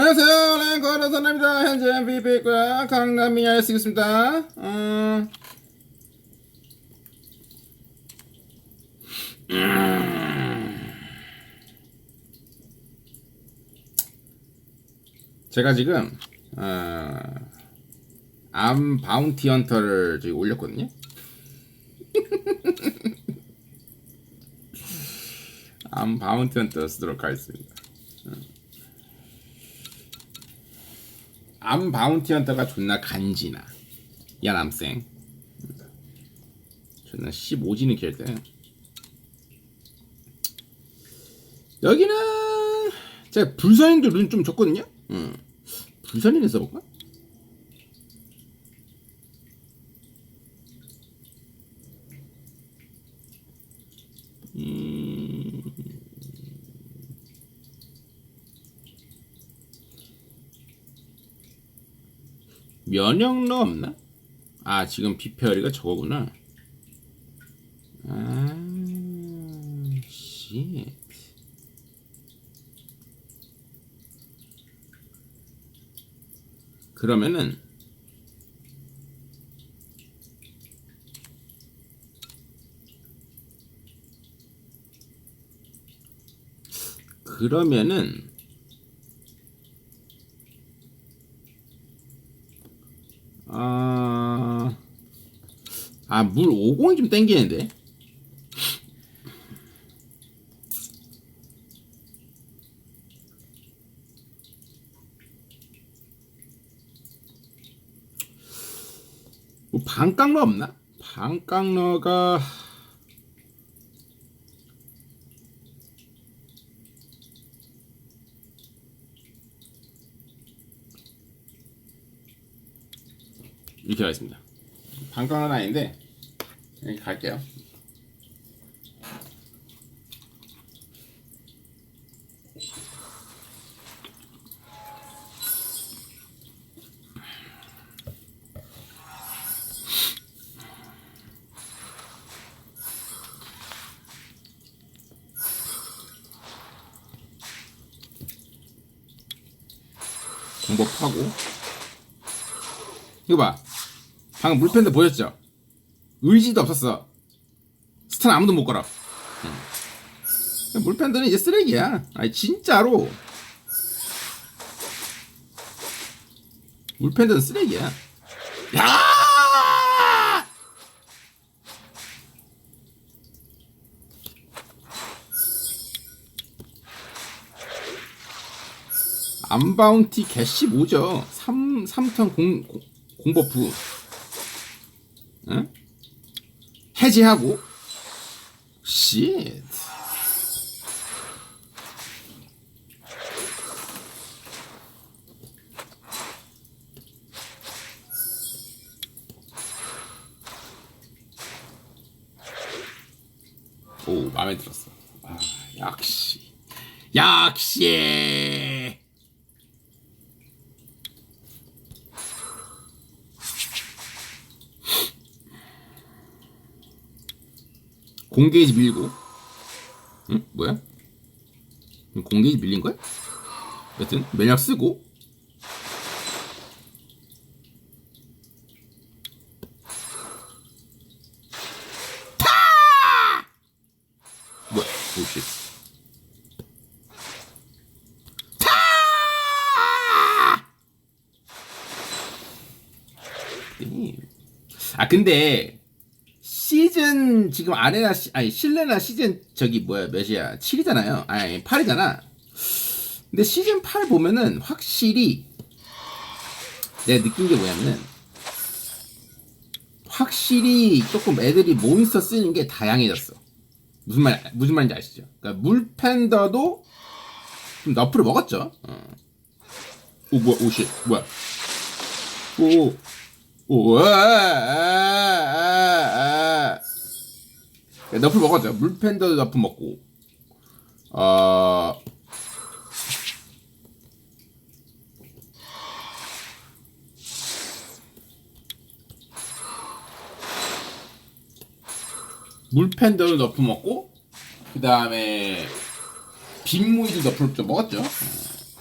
안녕하세요. 랭커 선입니다. 현재 MVP과 강남미아에 쓰겠습니다. 어... 음. 제가 지금 어... 암 바운티 헌터를 지금 올렸거든요. 암 바운티 헌터 쓰도록 하겠습니다. 암 바운티 헌터가 존나 간지나. 야 남생. 존나 15지는 킬 때. 여기는 제가 불선인도 룬좀 줬거든요. 음. 불선인을 써볼까? 면역로 없나? 아 지금 비페어리가 저거구나. 아, 씨. 그러면은 그러면은 아, 아, 물 50이 좀 땡기는데. 뭐 반깡러 없나? 반깡러가 이렇게 가겠습니다. 반깡은 아닌데 이렇게 갈게요. 공법하고 이거 봐. 방금 물팬들 보였죠? 의지도 없었어. 스탄 아무도 못 걸어. 응. 물팬들은 이제 쓰레기야. 아니 진짜로. 물팬들은 쓰레기야. 야! 암바운티 개씨 뭐죠? 3, 3턴 공, 공, 공버프. 응? 해제하고. 쉣. 오, 마음에 들었어. 아, 역시. 역시! 공게이지 밀고 응? 뭐야? 공게이지 밀린 거야? 여튼 면역 쓰고 타! 뭐야? 오씨 타! 아 근데 지금 아레나 시, 아니 실내나 시즌 저기 뭐야 몇이야? 7이잖아요. 아니 8이잖아. 근데 시즌 8 보면은 확실히 내가 느낀 게 뭐냐면은 확실히 조금 애들이 몬스터 쓰는 게 다양해졌어. 무슨 말 무슨 말인지 아시죠? 그러니까 물팬더도 좀 너프를 먹었죠. 어. 오 뭐야 오씨 뭐야. 오 오, 아, 아, 아. 너프 먹었죠. 물팬더도 너프 먹고. 어. 물팬더도 너프 먹고, 그 다음에 빈무이도 너프를 좀 먹었죠. 어.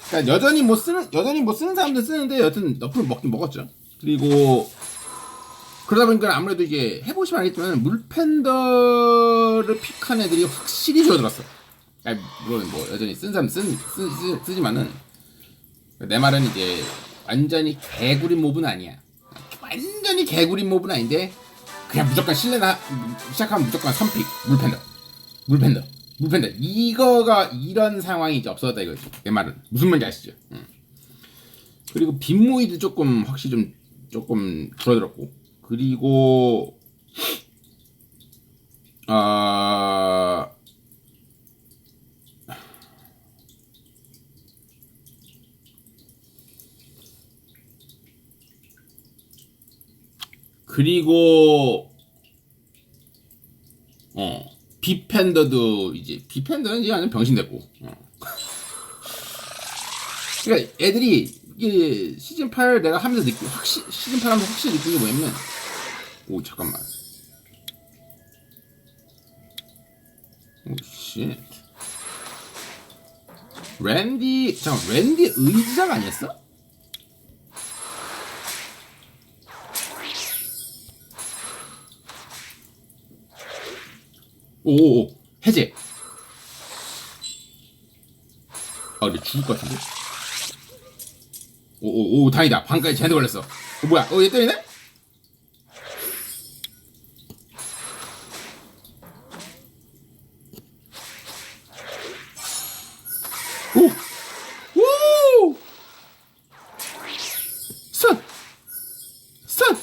그러니까 여전히 뭐 쓰는 여전히 뭐 쓰는 사람들 쓰는데 여튼 너프를 먹긴 먹었죠. 그리고 그러다 보니까 아무래도 이게 해보시면 알겠지만 물팬더를 픽한 애들이 확실히 줄어들었어. 아니, 물론 뭐 여전히 쓴 사람 쓴, 쓰, 쓰, 쓰지만은 내 말은 이제 완전히 개구리 몹은 아니야. 완전히 개구리 몹은 아닌데 그냥 무조건 실내나 시작하면 무조건 선픽 물팬더 물팬더 물팬더 이거가 이런 상황이 이제 없어졌다 이거지 내 말은 무슨 말인지 아시죠? 응. 그리고 빈모이도 조금 확실히 좀 조금 줄어들었고 그리고 아 그리고 어 비펜더도 이제 비펜더는 이제 완전 병신 됐고 어. 그러니까 애들이 이게 시즌 8 내가 하면서 느끼 확실 시즌 8 하면서 확실히 느낀 게 뭐냐면 오 잠깐만. 오씨 랜디 잠깐 랜디 의지작 아니었어? 오오오 해제. 아 근데 죽을 것 같은데? 오오오 다행이다. 방까지 제대로 걸렸어. 어 뭐야? 어얘 때리네? 오! 오! 선! 선!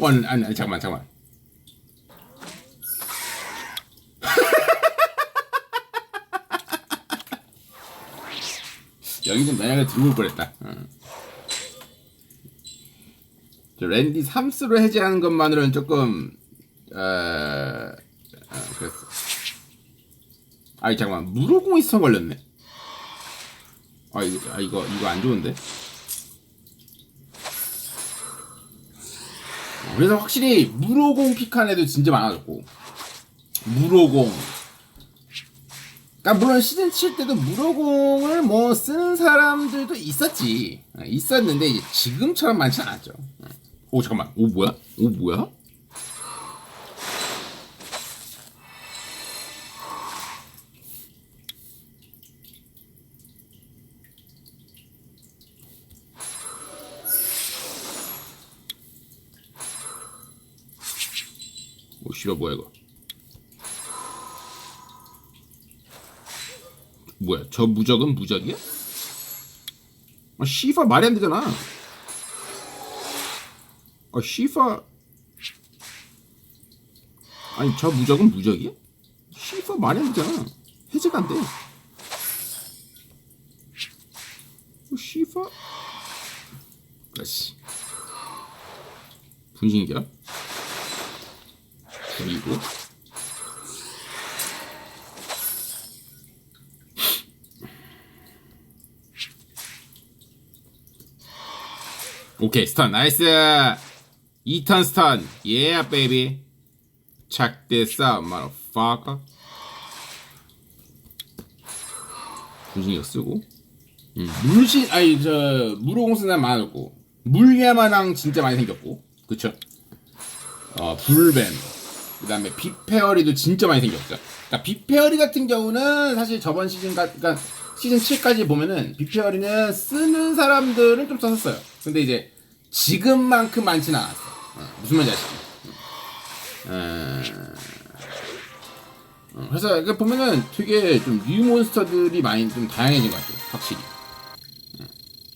원, 아니, 아니, 잠깐만, 잠깐만. 여기는 만약에 들어올 뻔했다. 어. 저 랜디 3스로 해제하는 것만으로는 조금, 어, 어 그랬어. 아이, 잠깐만. 무로공이 스턴 걸렸네. 아, 이거, 아, 이거, 이거 안 좋은데? 그래서 확실히 무로공 픽한 애도 진짜 많아졌고 무로공 그러니까 물론 시즌 7 때도 무로공을 뭐 쓰는 사람들도 있었지. 어, 있었는데 이제 지금처럼 많지 않았죠. 어. 오 잠깐만. 오 뭐야? 오 뭐야? 오 씨발 뭐야 이거 뭐야 저 무적은 무적이야? 아 씨발 말이 안 되잖아 아 씨발 아니 저 무적은 무적이야? 씨발 말이 안 되잖아 해제가 안 돼 어, 씨발 아씨 분신이야? 그리고 오케이 스턴. 나이스. 2턴 스턴. Yeah baby. Check this out 분신이가 쓰고? 음, 물신 아니 저 무로공스는 많았고. 물야마낭 진짜 많이 생겼고. 그쵸? 어 불뱀. 그 다음에 빅페어리도 진짜 많이 생겼죠. 그러니까 빅페어리 같은 경우는 사실 저번 시즌 가 그러니까 시즌 7까지 보면은 빅페어리는 쓰는 사람들은 좀 썼었어요. 근데 이제 지금만큼 많지는 않았어. 어, 무슨 말인지 아시죠? 어, 어, 그래서 이게 보면은 되게 좀 뉴 몬스터들이 많이 좀 다양해진 것 같아요. 확실히. 어,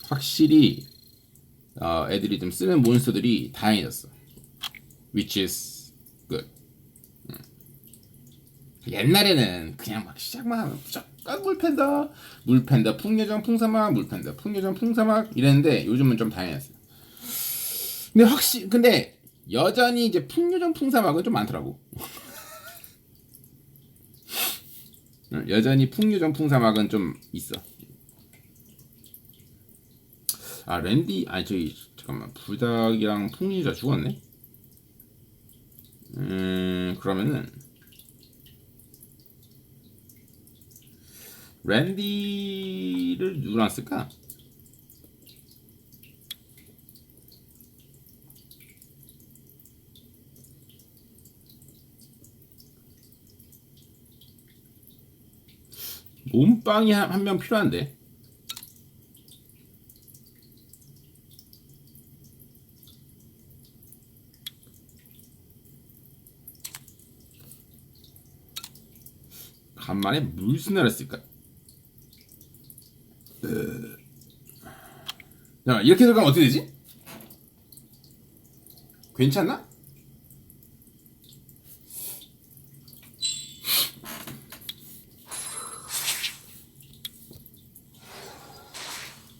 확실히 어, 애들이 좀 쓰는 몬스터들이 다양해졌어. Which is good. 옛날에는 그냥 막 시작만 하면 무조건 물팬더, 물팬더, 풍요정, 풍사막, 물팬더, 풍요정, 풍사막 이랬는데 요즘은 좀 다양했어요. 근데 확실히 근데 여전히 이제 풍요정, 풍사막은 좀 많더라고. 여전히 풍요정, 풍사막은 좀 있어. 아 랜디 아니 저기 잠깐만 불닭이랑 풍리자 죽었네. 음 그러면은 랜디를 누구랑 쓸까? 몸빵이 한 명 필요한데. 간만에 물스나를 쓸까? 으... 야, 이렇게 들어가면 어떻게 되지? 괜찮나?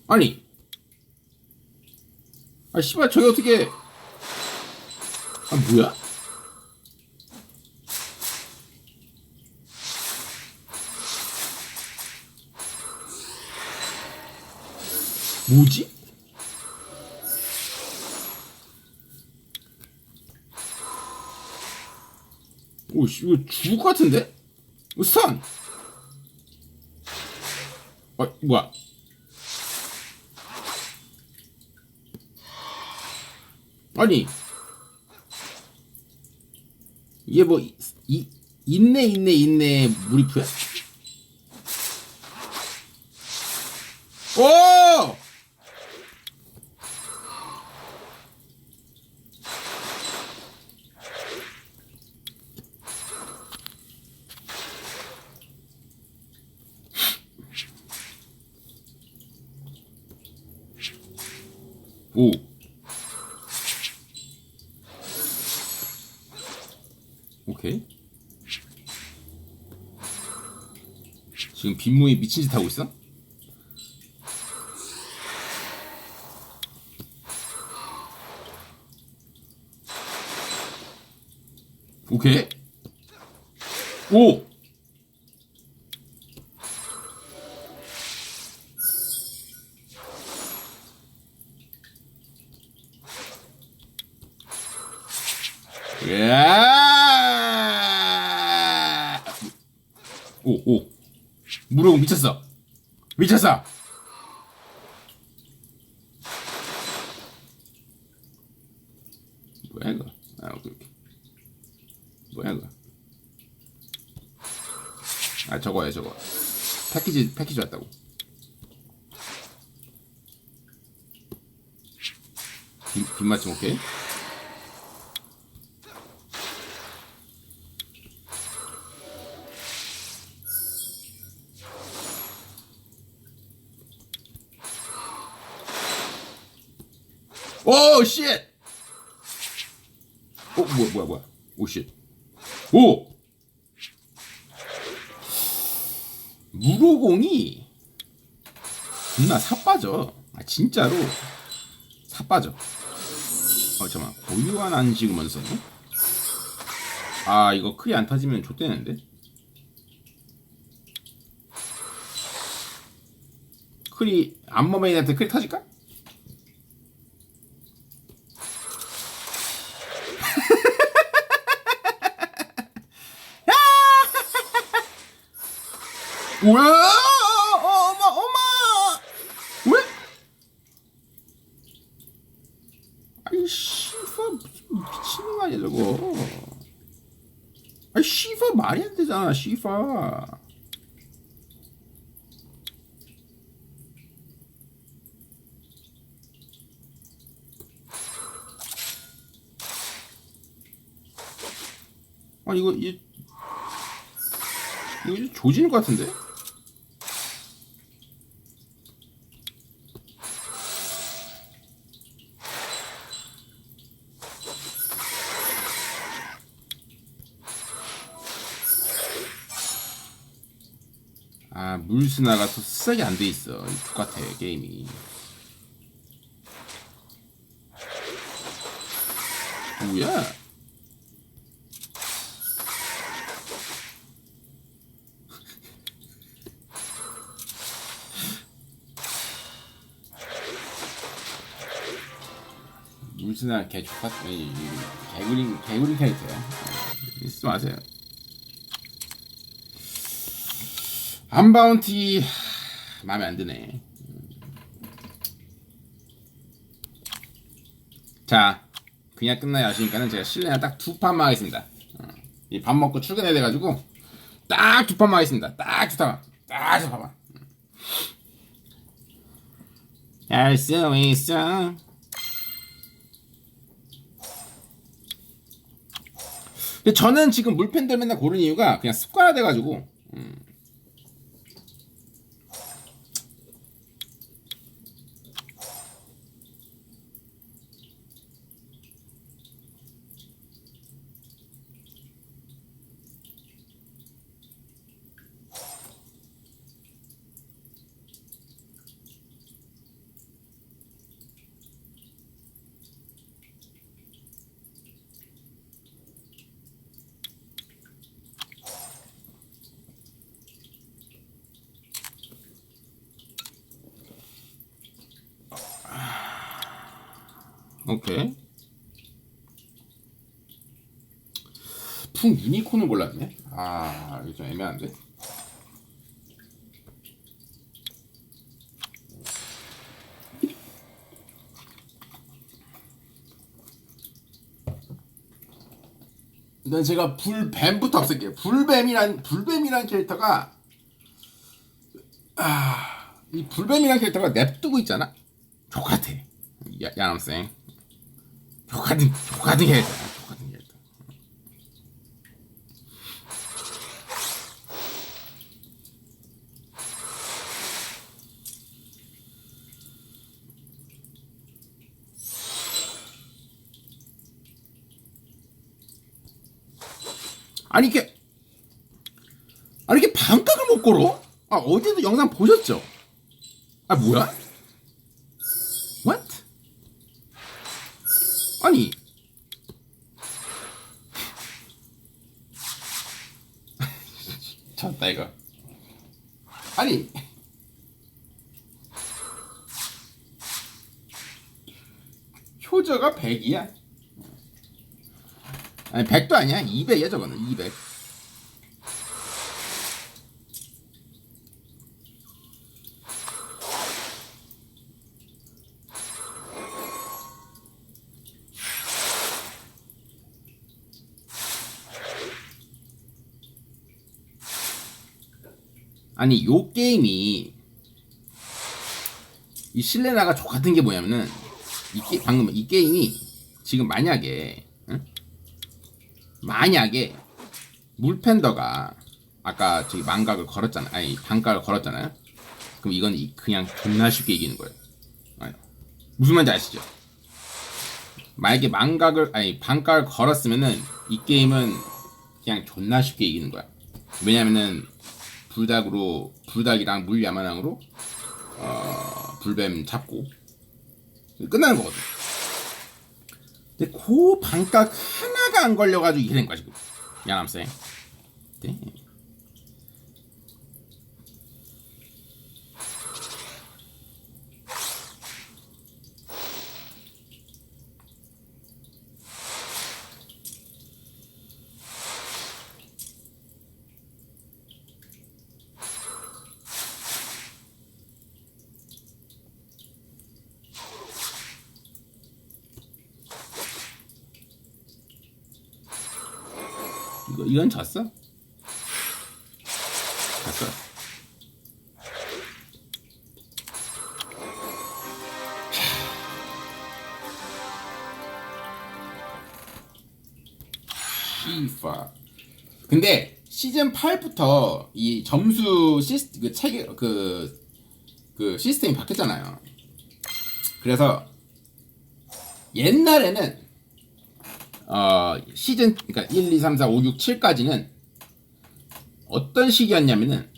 아니, 아 씨발 저게 어떻게? 아 뭐야? 뭐지? 오 씨 이거 죽을 것 같은데? 스턴! 아 뭐야? 아니 이게 뭐 이, 이 있네 있네 있네 무리프야? 오! 오. 오케이. 지금 빈무이 미친 짓 하고 있어? 오케이. 오! 야! 오, 오. 무릎 미쳤어. 미쳤어. 뭐야 이거? 아, 오케이. 뭐야 이거? 아, 저거야, 저거. 패키지, 패키지 왔다고. 빗, 빗맞춤 오케이. 오, 쉣! 어, 뭐야, 뭐야, 뭐야. 오, 쉣. 오! 무로공이 존나 사빠져. 아, 진짜로. 사빠져. 어, 잠깐만. 고유한 안식으면 썼네? 아, 이거 크게 안 타지면 좆되는데? 크리, 안머메인한테 크리 터질까? 왜? 어마 어마 왜? 아이 씨발 무슨 미친놈 아니야 저거 아이 씨발 말이 안 되잖아 씨발 아 이거 이 이거 조지는 것 같은데? 아 물스나가 또 수작이 안 돼 있어 똑같아 게임이 뭐야 울스나 개 족같 이- 이- 개구리 개구리 캐릭터야. 네, 쓰지 마세요. 안바운티 하, 마음에 안 드네. 자, 그냥 끝나야 하시니까는 제가 실내나 딱 두 판만 하겠습니다. 어, 이밥 먹고 출근해야 돼가지고 딱 두 판만 하겠습니다. 딱 두 판만, 딱 두 판만. 할수 있어. 근데 저는 지금 물펜들 맨날 고른 이유가 그냥 습관화 돼가지고 음. 오케이. 풍 유니콘을 골랐네. 아, 이거 좀 애매한데. 일단 제가 불뱀부터 없앨게요. 불뱀이란 불뱀이란 캐릭터가 아, 이 불뱀이란 캐릭터가 냅두고 있잖아. 족같아. 야, 야남생. 족같은 족같은 캐릭터야. 족같은 캐릭터. 아니 이게 아니 이게 반각을 못 걸어? 아 어제도 영상 보셨죠? 아 뭐야? What? 아니 졌다 이거 아니 효저가 100이야 아니 100도 아니야 200이야 저거는 200 아니 요 게임이 이 실내나가 족같은 게 뭐냐면은 이 게, 방금 이 게임이 지금 만약에 응? 만약에 물팬더가 아까 저기 망각을 걸었잖아 아니 반각을 걸었잖아요. 그럼 이건 이- 그냥 존나 쉽게 이기는 거예요. 아니, 무슨 말인지 아시죠? 만약에 망각을 아니 반각을 걸었으면은 이 게임은 그냥 존나 쉽게 이기는 거야. 왜냐면은 불닭으로 불닭이랑 물 야마랑으로 어, 불뱀 잡고 끝나는 거거든. 근데 그 반각 하나 가 안 걸려가지고 이렇게 된 거야 지금. 양암생. 시즌 8부터 이 점수 시스 그 체계 그, 그 시스템이 바뀌었잖아요. 그래서 옛날에는 어, 시즌 그러니까 1, 2, 3, 4, 5, 6, 7까지는 어떤 시기였냐면은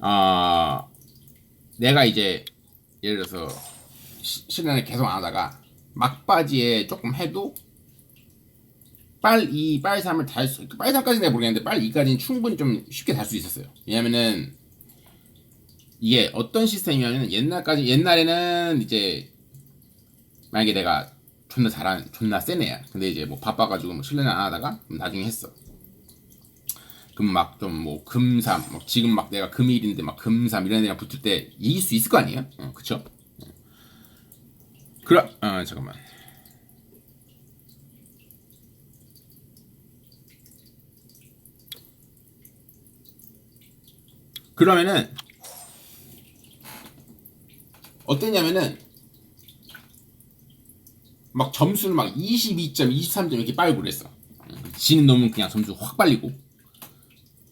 어, 내가 이제 예를 들어서 시- 실현을 계속 안 하다가 막바지에 조금 해도 빨 2, 빨 3을 달 수, 빨 3까지는 내가 모르겠는데 빨 2까지는 충분히 좀 쉽게 달 수 있었어요. 왜냐면은 이게 어떤 시스템이냐면 옛날까지 옛날에는 이제 만약에 내가 존나 잘하는 존나 센 애야. 근데 이제 뭐 바빠가지고 뭐 실내는 안 하다가 나중에 했어. 그럼 막 좀 뭐 금삼, 뭐 지금 막 내가 금일인데 막 금삼 이런 애랑 붙을 때 이길 수 있을 거 아니에요? 어, 그쵸? 어. 그럼 어 잠깐만. 그러면은 어땠냐면은 막 점수를 막 22점, 23점 이렇게 빨고 그랬어. 지는 놈은 그냥 점수 확 빨리고.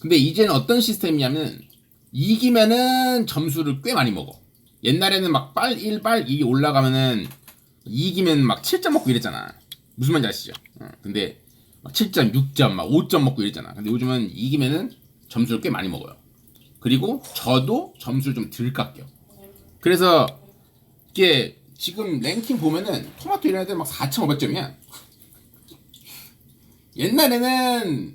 근데 이제는 어떤 시스템이냐면 이기면은 점수를 꽤 많이 먹어. 옛날에는 막 빨 1, 빨 2 올라가면은 이기면 막 7점 먹고 이랬잖아. 무슨 말인지 아시죠? 어, 근데 막 7점, 6점, 막 5점 먹고 이랬잖아. 근데 요즘은 이기면은 점수를 꽤 많이 먹어요. 그리고 저도 점수를 좀 덜 깎여. 그래서 이게 지금 랭킹 보면은 토마토 이런 애들 막 4,500점이야. 옛날에는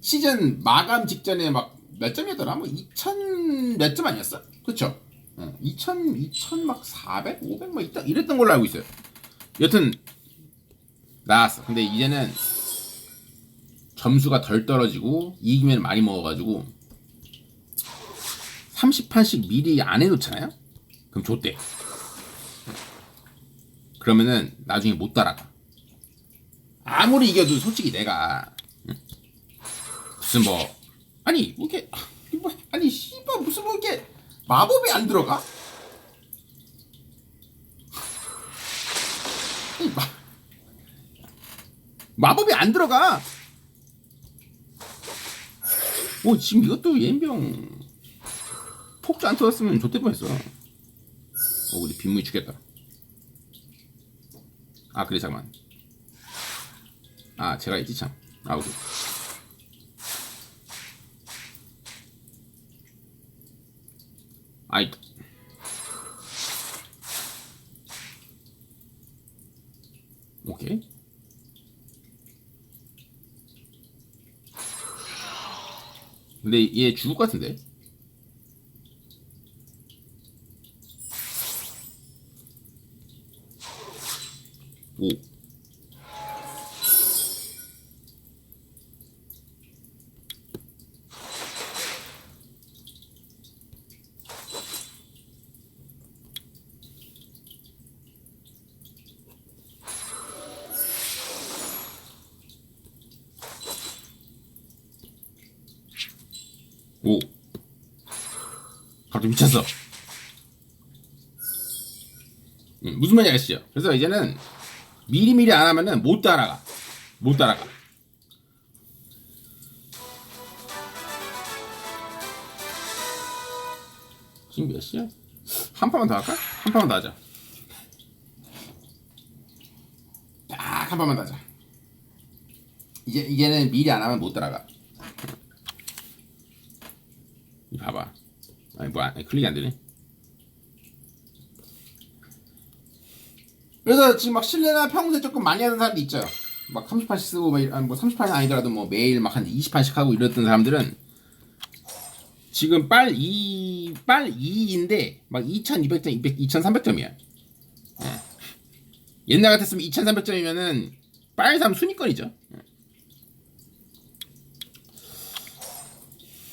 시즌 마감 직전에 막 몇 점이었더라? 뭐 2,000 몇 점 아니었어? 그쵸? 어, 2,000, 2,000 막 400, 500뭐 이랬던, 이랬던 걸로 알고 있어요. 여튼 나왔어. 근데 이제는 점수가 덜 떨어지고 이기면 많이 먹어가지고 30판씩 미리 안 해 놓잖아요? 그럼 좋대. 그러면은 나중에 못 따라가. 아무리 이겨도 솔직히 내가 응? 무슨 뭐 아니 뭐 이게 뭐 아니 씨발 무슨 뭐 이게 마법이 안 들어가? 마, 마법이 안 들어가. 오 지금 이것도 예인병 폭주 안 터졌으면 좋대 뻔했어. 어 우리 빗무이 죽겠다. 아 그래 잠깐만. 아 제가 있지 참. 아 우리. 아이. 오케이. 근데 얘 죽을 것 같은데? 오. 오. 갑자기 미쳤어. 음, 무슨 말인지 아시죠? 그래서 이제는 미리미리 안 하면은 못 따라가. 못 따라가. 지금 몇 시야? 한 판만 더 할까? 한 판만 더 하자. 딱 한 판만 더 하자. 이제 이제는 미리 안 하면 못 따라가. 이 봐봐. 아니 뭐 클릭이 안 되네. 그래서 지금 막 실내나 평소에 조금 많이 하는 사람도 있죠. 막 30판씩 쓰고 뭐 30판이 아니더라도 뭐 매일 막 한 20판씩 하고 이랬던 사람들은 지금 빨 2, 빨 2인데 막 2200점, 200, 2300점이야. 옛날 같았으면 2300점이면은 빨 3 순위권이죠.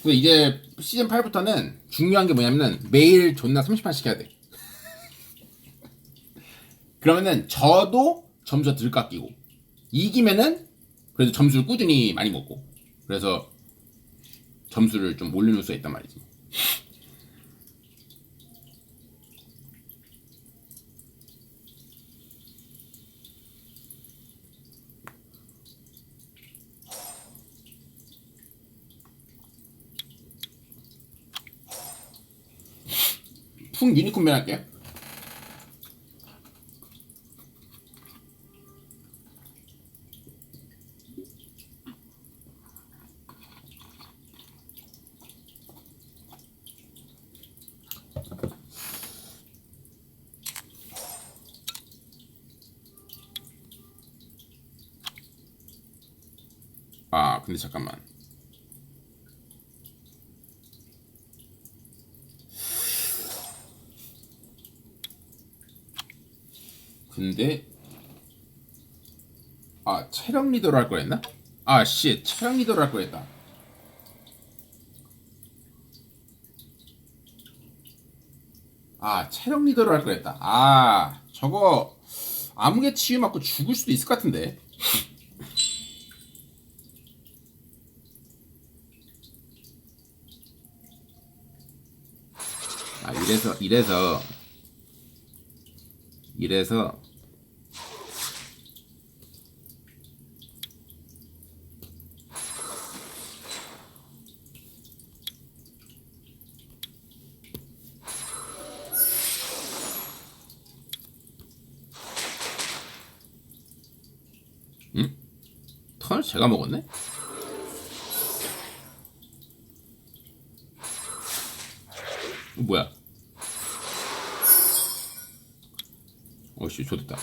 근데 이제 시즌 8부터는 중요한 게 뭐냐면은 매일 존나 30판씩 해야 돼. 그러면은 저도 점수가 덜 깎이고 이기면은 그래도 점수를 꾸준히 많이 먹고 그래서 점수를 좀 올려놓을 수가 있단 말이지. 풍 유니콘 맨 할게. 아, 근데 잠깐만. 근데 아 체력 리더로 할 거였나? 아씨 체력 리더로 할 거였다. 아 체력 리더로 할 거였다. 아 저거 암흑의 치유 맞고 죽을 수도 있을 것 같은데. 아 이래서 이래서 이래서 응? 턴을 제가 먹었네? 어, 뭐야? 어씨 좋됐다.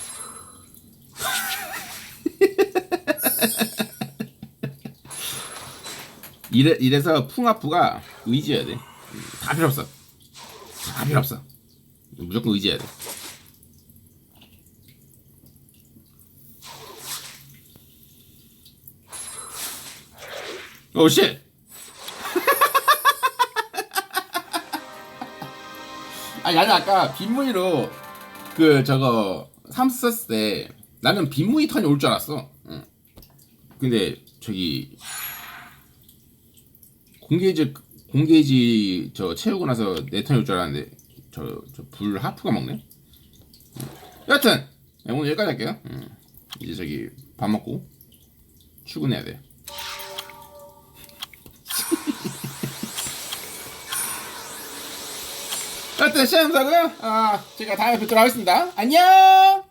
이래 이래서 풍아프가 의지해야 돼. 음, 다 필요 없어. 다 필요 없어. 무조건 의지해야 돼. 오 씨. 아니 나는 아까 빈무늬로 그 저거 삼스 썼을 때 나는 턴이 올줄 알았어. 응. 근데 저기 공게이지 공게이지 저 채우고 나서 내 턴이 올 줄 알았는데 저 저불 하프가 먹네. 응. 여하튼 네, 오늘 여기까지 할게요. 응. 이제 저기 밥 먹고 출근해야 돼. 하여튼 시간 감사고요. 아 제가 다음에 뵙도록 하겠습니다. 안녕.